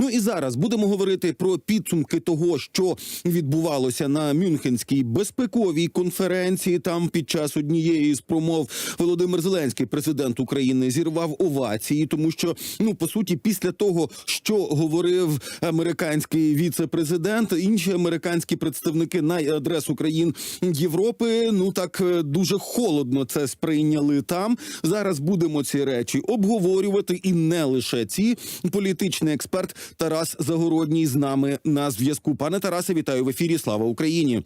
Ну і зараз будемо говорити про підсумки того, що відбувалося на Мюнхенській безпековій конференції. Там під час однієї з промов Володимир Зеленський, президент України, зірвав овації, тому що ну по суті, після того, що говорив американський віце-президент, інші американські представники на адресу країн Європи, ну так е, дуже холодно це сприйняли там. Зараз будемо ці речі обговорювати, і не лише ці. Політичний експерт Тарас Загородній з нами на зв'язку. Пане Тарасе, вітаю в ефірі. Слава Україні.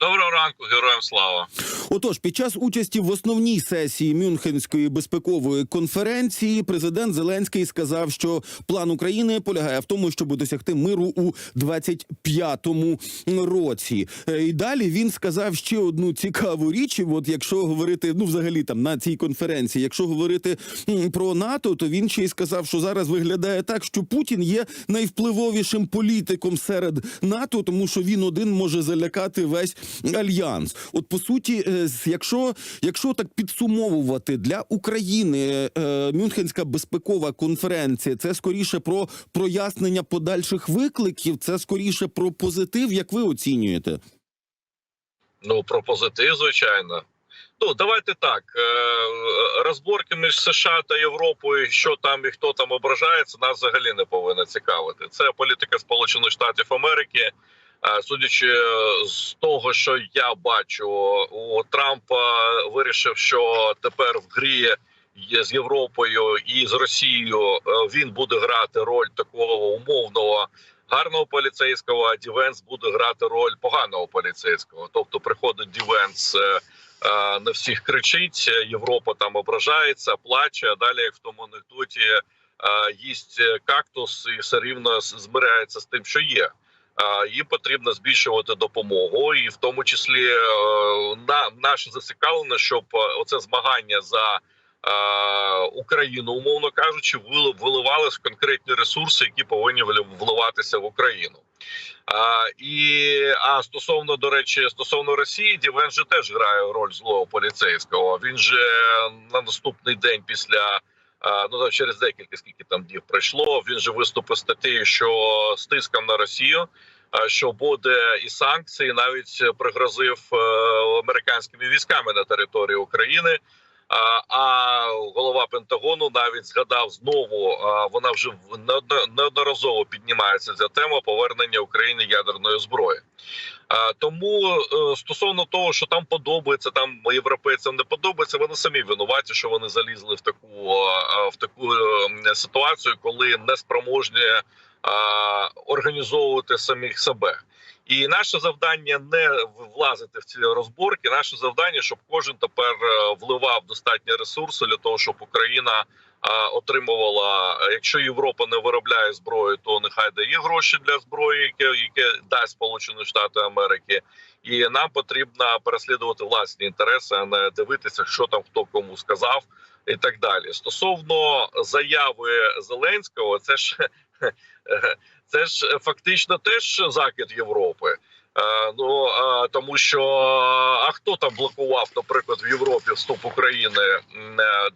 Доброго ранку, героям слава. Отож, під час участі в основній сесії Мюнхенської безпекової конференції президент Зеленський сказав, що план України полягає в тому, щоб досягти миру у 25-му році. Е, І далі він сказав ще одну цікаву річ. От якщо говорити, ну взагалі там на цій конференції, якщо говорити про НАТО, то він ще й сказав, що зараз виглядає так, що Путін є найвпливовішим політиком серед НАТО, тому що він один може залякати весь альянс. От по суті, е, якщо, якщо так підсумовувати для України е, Мюнхенська безпекова конференція, це скоріше про прояснення подальших викликів, це скоріше про позитив. Як ви оцінюєте? Ну про позитив, звичайно. Ну давайте так. е, Розборки між США та Європою, що там і хто там ображається, нас взагалі не повинно цікавити. Це політика Сполучених Штатів Америки. Е, Судячи з того, що я бачу, у Трампа вирішив, що тепер в грі з Європою і з Росією е, він буде грати роль такого умовного гарного поліцейського, а Дівенс буде грати роль поганого поліцейського. Тобто приходить Дівенс, е, е, на всіх кричить, Європа там ображається, плаче. А далі, як в тому анекдоті, е, їсть кактус і все рівно змиряється з тим, що є. Їм потрібно збільшувати допомогу, і в тому числі е, на наше зацікавлено, щоб е, оце змагання за е, Україну, умовно кажучи, вили- виливались в конкретні ресурси, які повинні вли- вливатися в Україну. А, і а стосовно до речі, стосовно Росії, Дівен же теж грає роль злого поліцейського. Він же на наступний день після. Ну через декілька скільки там днів пройшло. Він же виступив статтею, що з тиском на Росію, що буде і санкції, навіть пригрозив е, американськими військами на території України. А, голова Пентагону навіть згадав знову. Вона вже неодноразово піднімається ця тема повернення України ядерної зброї. Тому е, стосовно того, що там подобається, там європейцям не подобається, вони самі винуваті, що вони залізли в таку е, в таку е, ситуацію, коли не спроможні е, організовувати самих себе. І наше завдання не влазити в ці розборки. Наше завдання, щоб кожен тепер е, вливав достатні ресурси для того, щоб Україна отримувала. Якщо Європа не виробляє зброю, то нехай дає гроші для зброї, яке, яке дасть Сполучені Штати Америки. І нам потрібно переслідувати власні інтереси, а не дивитися, що там хто кому сказав, і так далі. Стосовно заяви Зеленського, це ж це ж фактично теж закид Європи. Е, ну е, тому що а хто там блокував, наприклад, в Європі вступ України е,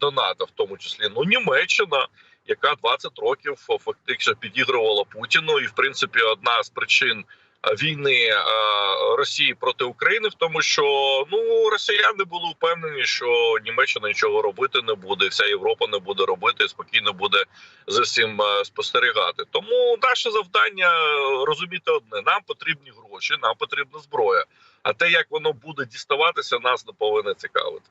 до НАТО, в тому числі ну Німеччина, яка 20 років фактично підігрувала Путіну, і в принципі одна з причин е, війни е, Росії проти України в тому, що ну росіяни були впевнені, що Німеччина нічого робити не буде, вся Європа не буде робити, спокійно буде за всім е, спостерігати. Тому наше завдання е, розуміти одне: нам потрібні гроші, нам потрібна зброя. А те, як воно буде діставатися, нас не повинно цікавити.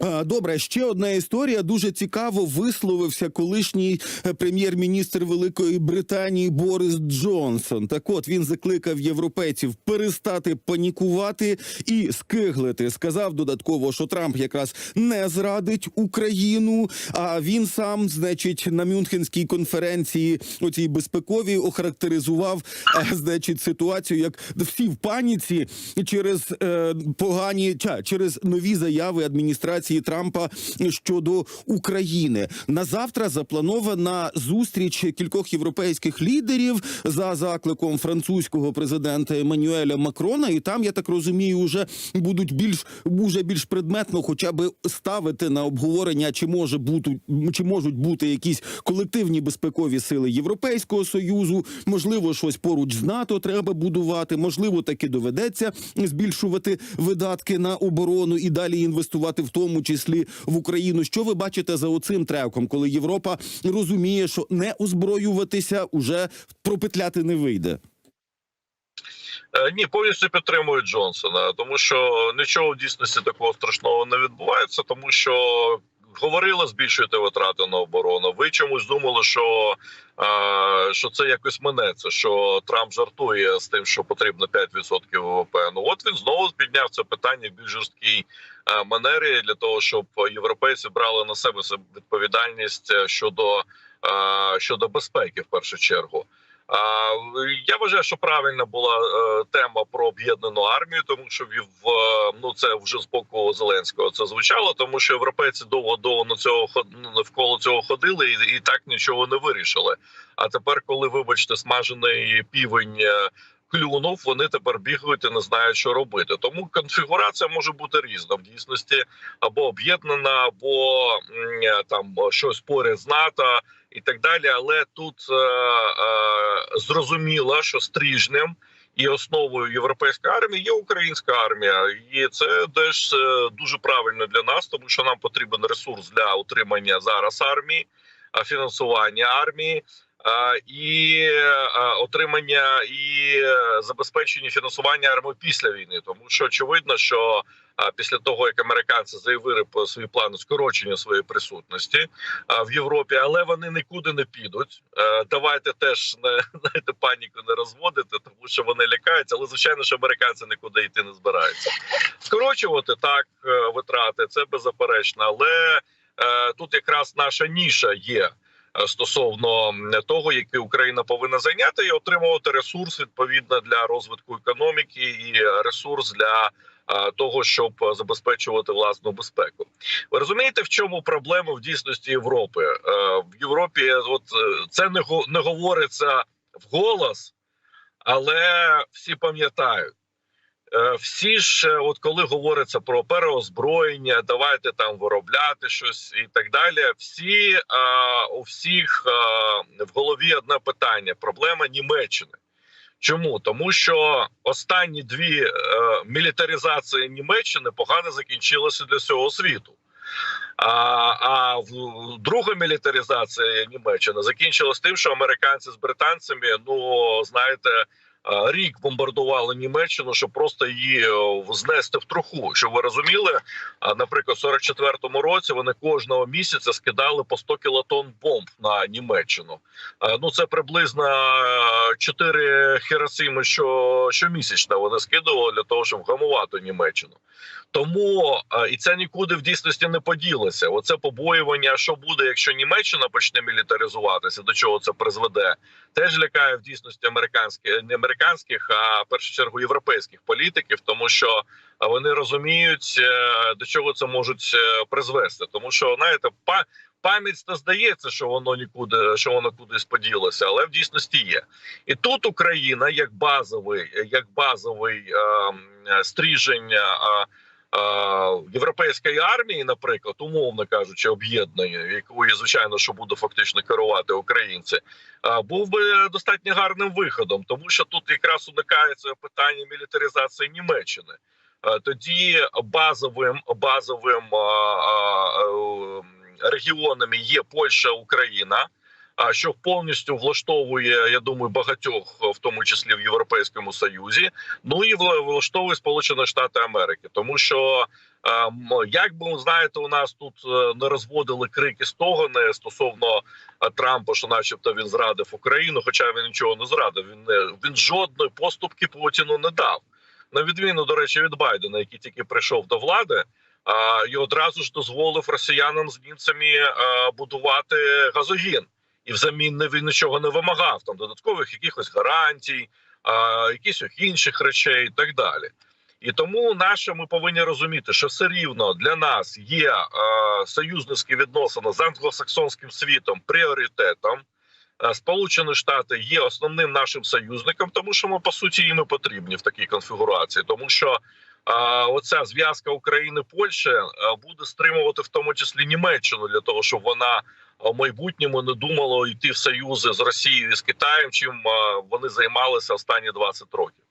А, Добре, ще одна історія. Дуже цікаво висловився колишній е, прем'єр-міністр Великої Британії Борис Джонсон. Так от він закликав європейців перестати панікувати і скиглити. Сказав додатково, що Трамп якраз не зрадить Україну. А він сам, значить, на Мюнхенській конференції оцій безпековій охарактеризував, е, значить, ситуацію, як всі в паніці через е, погані через нові заяви адміністрації адміністрації Трампа щодо України. На завтра запланована зустріч кількох європейських лідерів за закликом французького президента Еммануеля Макрона. І там я так розумію, вже будуть більш уже більш предметно, хоча би ставити на обговорення, чи може бути чи можуть бути якісь колективні безпекові сили Європейського союзу. Можливо, щось поруч з НАТО треба будувати. Можливо, таки доведеться збільшувати видатки на оборону і далі інвестувати, в тому числі в Україну. Що ви бачите за оцим треком, коли Європа розуміє, що не озброюватися уже пропетляти не вийде? Е, Ні, повністю підтримують Джонсона, тому що нічого в дійсності такого страшного не відбувається, тому що говорили збільшуєте витрати на оборону. Ви чомусь думали, що, що це якось минеться, що Трамп жартує з тим, що потрібно 5% ВВП. Ну от він знову підняв це питання в більш жорсткій е, манері для того, щоб європейці брали на себе відповідальність е, щодо, е, щодо безпеки в першу чергу. Я вважаю, що правильна була е, тема про об'єднану армію, тому що в ну це вже з боку Зеленського це звучало, тому що європейці довго довго на цього навколо цього ходили і, і так нічого не вирішили. А тепер, коли вибачте, смажений півень. е, Клюнув, вони тепер бігають і не знають, що робити. Тому конфігурація може бути різна в дійсності або об'єднана, або е, там щось поряд з НАТО і так далі. Але тут е, е, зрозуміло, що стрижнем і основою європейської армії є українська армія, і це теж е, дуже правильно для нас, тому що нам потрібен ресурс для утримання зараз армії, фінансування армії. І отримання і е, забезпечення фінансування армії після війни, тому що очевидно, що після того як американці заявили про свої плани скорочення своєї присутності в Європі, але вони нікуди не підуть. Давайте теж не знаєте, паніку не розводити, тому що вони лякаються. Але звичайно, що американці нікуди йти не збираються. Скорочувати так е, витрати це беззаперечно, але е, тут якраз наша ніша є. Е, Стосовно того, який Україна повинна зайняти, і отримувати ресурс відповідно для розвитку економіки і ресурс для того, щоб е, забезпечувати власну безпеку. Ви розумієте, в чому проблема в дійсності Європи? Е, В Європі от е, це не го- не говориться вголос, але всі пам'ятають. Е, Всі ж, е, от коли говориться про переозброєння, давайте там виробляти щось і так далі. Всі е, у всіх в голові одне питання: проблема Німеччини. Чому тому, що останні дві мілітаризації Німеччини погано закінчилися для всього світу. А, а друга мілітаризація Німеччини закінчилась тим, що американці з британцями, ну знаєте, рік бомбардували Німеччину, щоб просто її е, знести в труху. Щоб ви розуміли, а, наприклад, в 44-му році вони кожного місяця скидали по 100 кілотон бомб на Німеччину. Е, Ну це приблизно е, 4 Хіросіми що, щомісячно вони скидували для того, щоб вгамувати Німеччину. Тому е, і це нікуди в дійсності не поділося. Оце побоювання, що буде, якщо Німеччина почне мілітаризуватися, до чого це призведе, теж лякає в дійсності американських не американських, а в першу чергу європейських політиків, тому що е, вони розуміють, е, до чого це можуть призвести. Тому що знаєте, па пам'ять та здається, що воно нікуди, що воно кудись поділося, але в дійсності є. І тут Україна як базовий, як базовий е, е, стріжень. Е, Європейської армії, наприклад, умовно кажучи, об'єднання, якою звичайно, що буде фактично керувати українці, е, був би достатньо гарним виходом, тому що тут якраз уникається питання мілітаризації Німеччини. Е, Тоді базовим базовим е, е, регіонами є Польща, Україна. Що повністю влаштовує, я думаю, багатьох, в тому числі в Європейському Союзі, ну і вла- влаштовує Сполучені Штати Америки, тому що е, як би знаєте, у нас тут е, не розводили крики стогони стосовно е, Трампа, що, начебто, він зрадив Україну, хоча він нічого не зрадив. Він не він жодної поступки Путіну не дав. На відміну, до речі, від Байдена, який тільки прийшов до влади. а, І одразу ж дозволив росіянам з німцями е, будувати газогін, і взамін він нічого не вимагав там додаткових якихось гарантій, а, якихось інших речей і так далі. І тому наше ми повинні розуміти, що все рівно для нас є е, союзницькі відносини з англосаксонським світом пріоритетом. Е, Сполучені Штати є основним нашим союзником, тому що ми по суті їм і потрібні в такій конфігурації, тому що а, оця зв'язка України Польщі е, буде стримувати в тому числі Німеччину для того, щоб вона в майбутньому не думало йти в союзи з Росією і з Китаєм, чим вони займалися останні 20 років.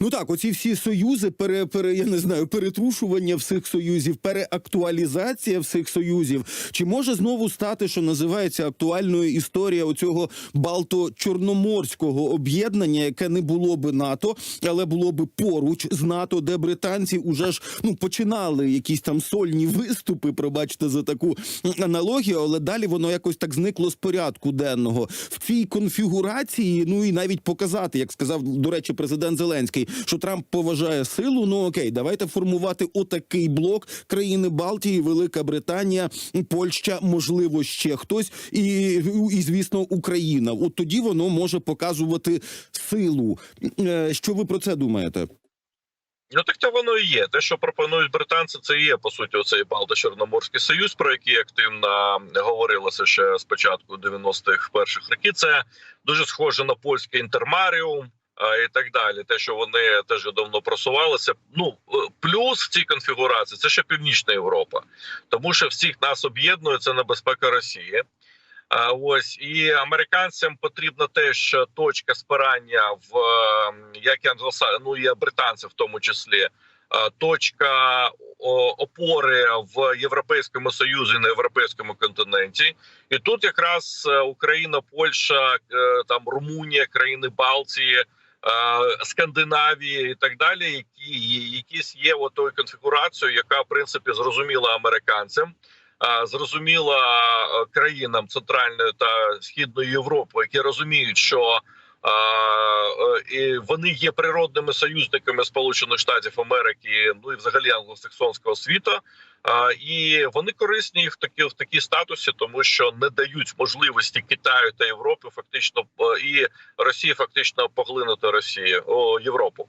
Ну так, оці всі союзи, пере, пере я не знаю, перетрушування всіх союзів, переактуалізація всіх союзів. Чи може знову стати, що називається актуальною історія оцього Балто-Чорноморського об'єднання, яке не було би НАТО, але було би поруч з НАТО, де британці уже ж ну починали якісь там сольні виступи, пробачте за таку аналогію, але далі воно якось так зникло з порядку денного в цій конфігурації. Ну і навіть показати, як сказав до речі, президент Зеленський, що Трамп поважає силу. Ну окей, давайте формувати отакий блок країни Балтії, Велика Британія, Польща, можливо, ще хтось, і, і звісно, Україна. От тоді воно може показувати силу. Е, Що ви про це думаєте? Ну так то воно і є. Те, що пропонують британці, це є по суті оцей Балто-Чорноморський союз, про який активно говорилося ще з початку 90-х перших років. Це дуже схоже на польський інтермаріум. І так далі, те, що вони теж давно просувалися. Ну е, плюс в цій конфігурації це ще Північна Європа, тому що всіх нас об'єднує це небезпека Росії. А, Ось і американцям потрібна теж точка спирання в е, як і англоса, ну і британців, в тому числі е, точка опори в Європейському Союзі на європейському континенті. І тут якраз Україна, Польща, там Румунія, країни Балтії. Е, Скандинавії і так далі, які якісь є отою конфігурацією, яка в принципі зрозуміла американцям зрозуміла е, країнам Центральної та Східної Європи, які розуміють, що е, вони є природними союзниками Сполучених Штатів Америки, ну і взагалі англосаксонського світу. І вони корисні в такі в такій статусі, тому що не дають можливості Китаю та Європі фактично е, і Росії фактично поглинути Росію о Європу.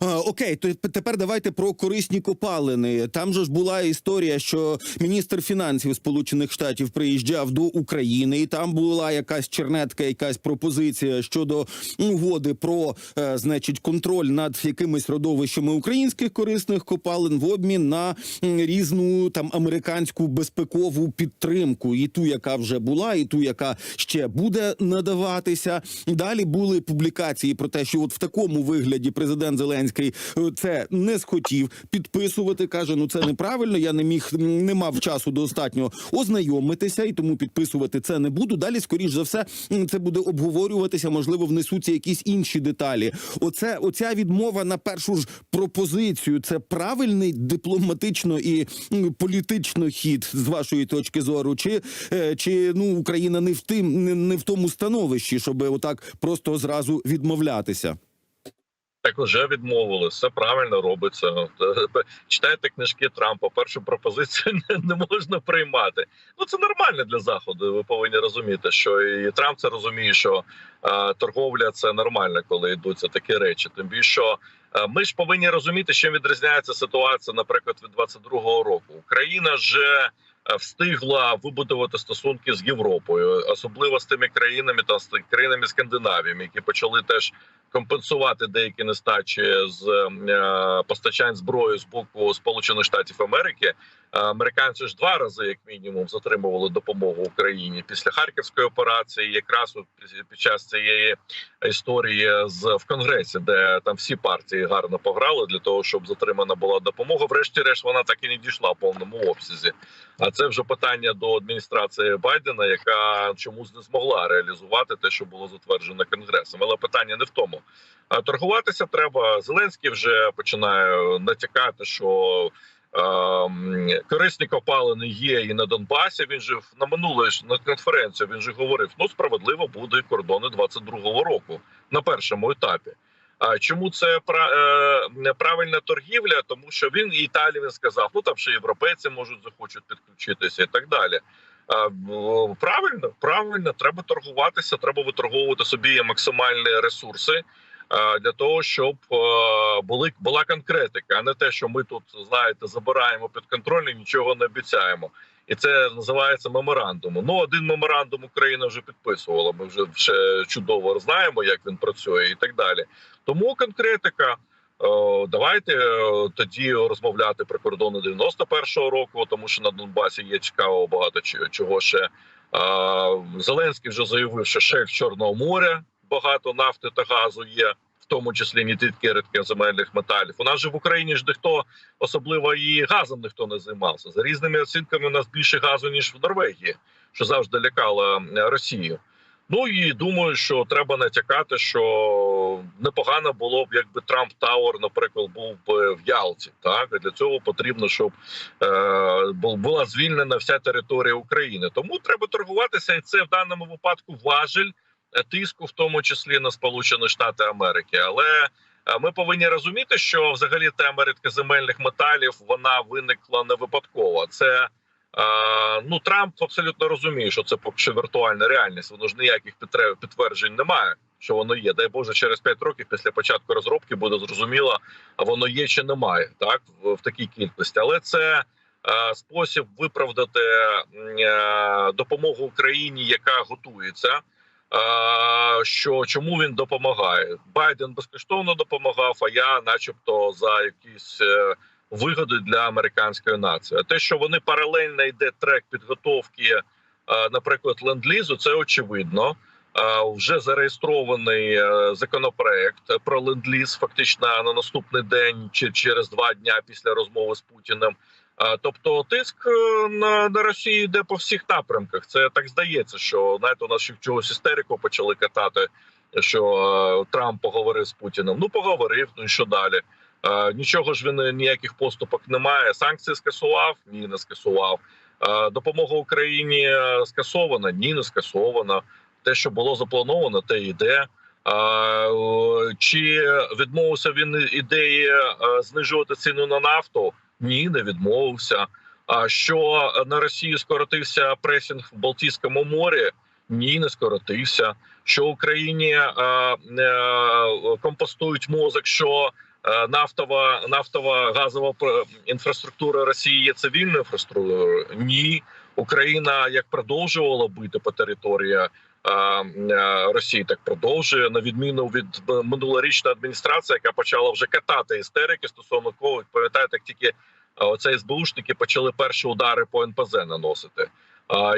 Окей, то тепер давайте про корисні копалини. Там же ж була історія, що міністр фінансів Сполучених Штатів приїжджав до України, і там була якась чернетка, якась пропозиція щодо угоди про, е, значить, контроль над якимись родовищами українських корисних копалин в обмін на різну там американську безпекову підтримку, і ту, яка вже була, і ту, яка ще буде надаватися. Далі були публікації про те, що от в такому вигляді президент Зеленський е, це не схотів підписувати. каже: ну це неправильно. Я не міг не мав часу достатньо ознайомитися, і тому підписувати це не буду. Далі, скоріш за все, це буде обговорюватися. Можливо, внесуться якісь інші деталі. Оце оця відмова на першу ж пропозицію. Це правильний дипломатично і політично хід з вашої точки зору, чи, е, чи ну Україна не в тим, не, не в тому становищі, щоб отак просто зразу відмовлятися. Так вже відмовили, все правильно робиться. Читайте книжки Трампа. Першу пропозицію не, не можна приймати. Ну це нормально для заходу. Ви повинні розуміти, що і Трамп це розуміє, що е, торговля це нормально, коли йдуться такі речі. Тим більше що е, ми ж повинні розуміти, чим відрізняється ситуація, наприклад, від 22-го року. Україна е, встигла вибудувати стосунки з Європою, особливо з тими країнами та з країнами Скандинавії, які почали теж компенсувати деякі нестачі з е, постачань зброї з боку Сполучених Штатів Америки. Е, Американці ж два рази, як мінімум, затримували допомогу Україні після харківської операції, якраз під час цієї історії з в конгресі, де там всі партії гарно пограли для того, щоб затримана була допомога. Врешті-решт вона так і не дійшла в повному обсязі. А це вже питання до адміністрації Байдена, яка чомусь не змогла реалізувати те, що було затверджено конгресом. Але питання не в тому. А торгуватися треба. Зеленський вже починає натякати, що. ем, Корисні копалини є і на Донбасі. Він же на минулої на конференції він же говорив: ну справедливо буде кордони 22-го року на першому етапі. Чому це е, правильна торгівля? Тому що він і Італії сказав, ну там ще європейці можуть захочуть підключитися і так далі. Правильно, правильно, треба торгуватися, треба виторговувати собі максимальні ресурси. для того, щоб були була конкретика, а не те, що ми тут знаєте, забираємо під контроль і нічого не обіцяємо. І це називається меморандумом. Ну, один меморандум Україна вже підписувала. Ми вже ще чудово знаємо, як він працює, і так далі. Тому конкретика. Е, Давайте е, тоді розмовляти про кордони 91-го року, тому що на Донбасі є цікаво багато чого ще. Е, Зеленський вже заявив, що шельф Чорного моря багато нафти та газу є, тому числі не тільки рідкоземельних металів. У нас же в Україні ж ніхто особливо і газом ніхто не займався. За різними оцінками, у нас більше газу ніж в Норвегії, що завжди лякало Росію. Ну і думаю, що треба натякати, що непогано було б, якби Трамп Тауер, наприклад, був би в Ялті. Так і для цього потрібно, щоб е, була звільнена вся територія України. Тому треба торгуватися, і це в даному випадку важель тиску, в тому числі на Сполучені Штати Америки. Але е, ми повинні розуміти, що взагалі тема рідкоземельних металів вона виникла не випадково. Це Е, ну Трамп абсолютно розуміє, що це поки що віртуальна реальність. Воно ж ніяких підтверджень немає, що воно є. Дай Боже, через 5 років після початку розробки буде зрозуміло, а воно є чи немає, так в, такій кількості. Але це е, спосіб виправдати допомогу Україні, яка готується. Що чому він допомагає? Байден безкоштовно допомагав. А я, начебто, за якісь. Е, вигоди для американської нації. А те, що вони паралельно йде трек підготовки, е, наприклад, ленд-лізу, це очевидно. Вже зареєстрований е, законопроект про ленд-ліз фактично на наступний день чи через два дня після розмови з Путіним. Тобто тиск е, на, на Росію йде по всіх напрямках. Це так здається, що знаєте, у нас чогось істерику почали катати. Що е, Трамп поговорив з Путіним. Ну поговорив. Ну і що далі? Е, Нічого ж він е, ніяких поступок немає. Санкції скасував? Ні, не скасував. Е, Допомога Україні е, скасована? Ні, не скасована. Те, що було заплановано, те йде. Чи відмовився він ідеї знижувати ціну на нафту? Ні, не відмовився. А що на Росію скоротився пресінг в Балтійському морі? Ні, не скоротився. Що Україні е, е, компостують мозок, що Е, нафтова нафтова газова інфраструктура Росії є цивільною інфраструктурою? Ні, Україна як продовжувала бити по території е, е, Росії, так продовжує на відміну від е, минулорічної адміністрації, яка почала вже катати істерики стосовно кого пам'ятаєте, як тільки е, оце СБУшники почали перші удари по НПЗ наносити.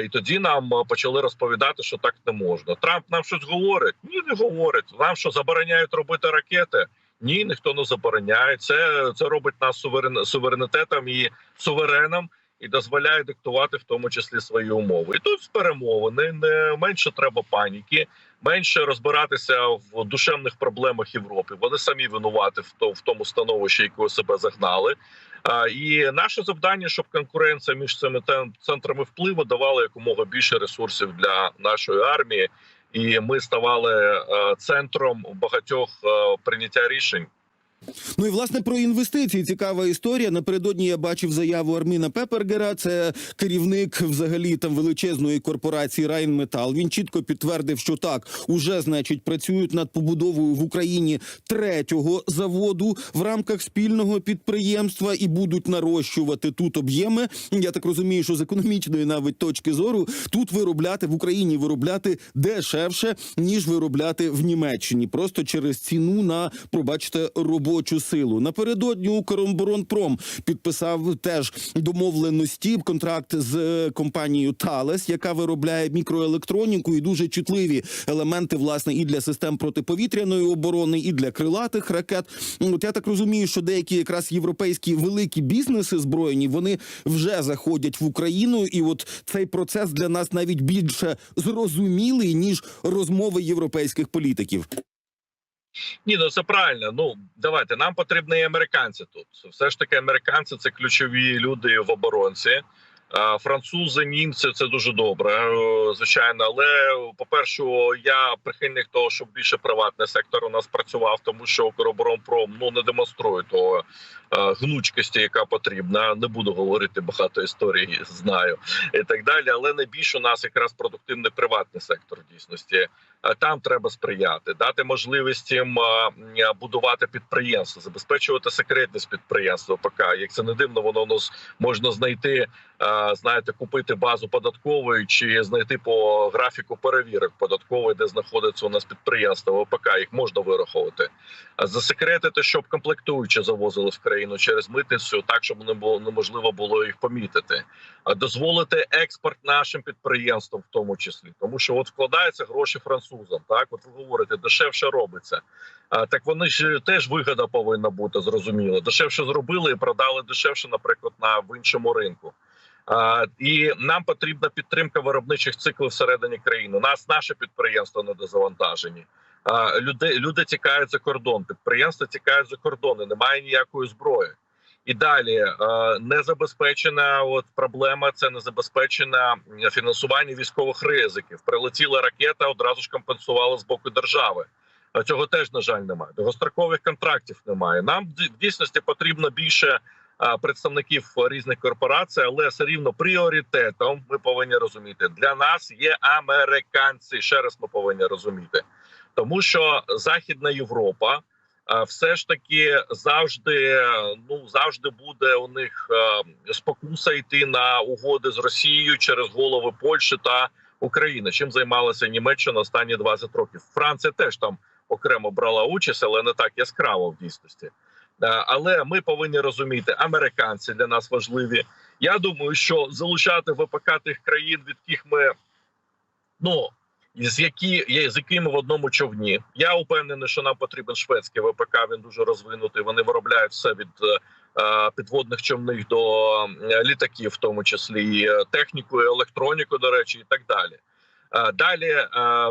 І тоді нам е, почали розповідати, що так не можна. Трамп нам щось говорить? Ні, не говорить. Нам що забороняють робити ракети? Ні, ніхто не забороняє. Це, це робить нас суверен, суверенітетом і сувереном і дозволяє диктувати в тому числі свої умови. І тут перемовини не менше треба паніки, менше розбиратися в душевних проблемах Європи. Вони самі винуваті в то- в тому становищі, якого себе загнали. І наше завдання, щоб конкуренція між цими центрами впливу давала якомога більше ресурсів для нашої армії, і ми ставали е, центром багатьох е, прийняття рішень. Ну і власне про інвестиції цікава історія. Напередодні я бачив заяву Арміна Пепергера. Це керівник взагалі там величезної корпорації Райнметал. Він чітко підтвердив, що так уже значить працюють над побудовою в Україні третього заводу в рамках спільного підприємства і будуть нарощувати тут об'єми. Я так розумію, що з економічної навіть точки зору тут виробляти в Україні виробляти дешевше ніж виробляти в Німеччині, просто через ціну на пробачте робочу силу. Напередодні Укроборонпром підписав теж домовленості контракт з е, компанією Thales, яка виробляє мікроелектроніку і дуже чутливі елементи, власне, і для систем протиповітряної оборони, і для крилатих ракет. От я так розумію, що деякі якраз європейські великі бізнеси збройні вони вже заходять в Україну, і от цей процес для нас навіть більше зрозумілий ніж розмови європейських політиків. Ні, ну це правильно. Ну давайте нам потрібні і американці тут. Все ж таки, американці це ключові люди в оборонці. Французи, німці це дуже добре, е, звичайно. Але по перше, я прихильник того, щоб більше приватний сектор у нас працював, тому що Укроборонпром ну не демонструє того е, гнучкості, яка потрібна. Не буду говорити багато історій, знаю і так далі. Але найбільше у нас якраз продуктивний приватний сектор в дійсності. Е, Там треба сприяти, дати можливість їм будувати підприємства, забезпечувати секретність підприємства. ПК як це не дивно, воно у нас можна знайти. Знаєте, купити базу податкової чи знайти по графіку перевірок податкової, де знаходиться у нас підприємство ВПК, їх можна вираховувати. Засекретити, щоб комплектуючі завозили в країну через митницю, так щоб не було неможливо було їх помітити. А дозволити експорт нашим підприємствам, в тому числі, тому що от вкладаються гроші французам. Так, от ви говорите, дешевше робиться. А, так вони ж теж вигода повинна бути зрозуміло. Дешевше зробили і продали дешевше, наприклад, на в іншому ринку. І нам потрібна підтримка виробничих циклів всередині країни. У Нас наше підприємства недозавантажені. Люди, люди тікають за кордон, підприємства тікають за кордони, немає ніякої зброї. І далі незабезпечена от проблема це незабезпечене фінансування військових ризиків. Прилетіла ракета, одразу ж компенсували з боку держави. Цього теж на жаль немає. Довгострокових контрактів немає. Нам в дійсності потрібно більше представників різних корпорацій, але все рівно пріоритетом ми повинні розуміти для нас є американці. Ще раз ми повинні розуміти, тому що Західна Європа. Все ж таки завжди ну завжди буде у них спокуса йти на угоди з Росією через голови Польщі та України. Чим займалася Німеччина останні 20 років. Франція теж там окремо брала участь, але не так яскраво в дійсності. Але ми повинні розуміти, американці для нас важливі. Я думаю, що залучати ВПК тих країн, від яких ми ну з які з якими в одному човні. Я упевнений, що нам потрібен шведський ВПК. Він дуже розвинутий. Вони виробляють все від е, е, підводних човних до е, літаків, в тому числі і е, техніку, і електроніку, до речі, і так далі. Е, Далі е,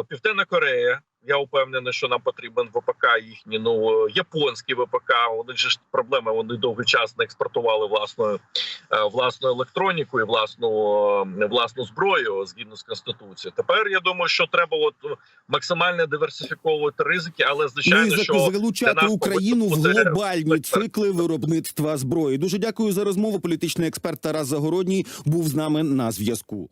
Південна Корея. Я упевнений, що нам потрібен ВПК їхній. Ну японський ВПК. У них же ж проблеми. Вони довгий час не експортували власною е, власну електроніку і власну е, власну зброю згідно з конституцією. Тепер я думаю, що треба от е, максимально диверсифіковувати ризики, але звичайно, що залучати Україну в глобальні цикли виробництва зброї. Дуже дякую за розмову. Політичний експерт Тарас Загородній був з нами на зв'язку.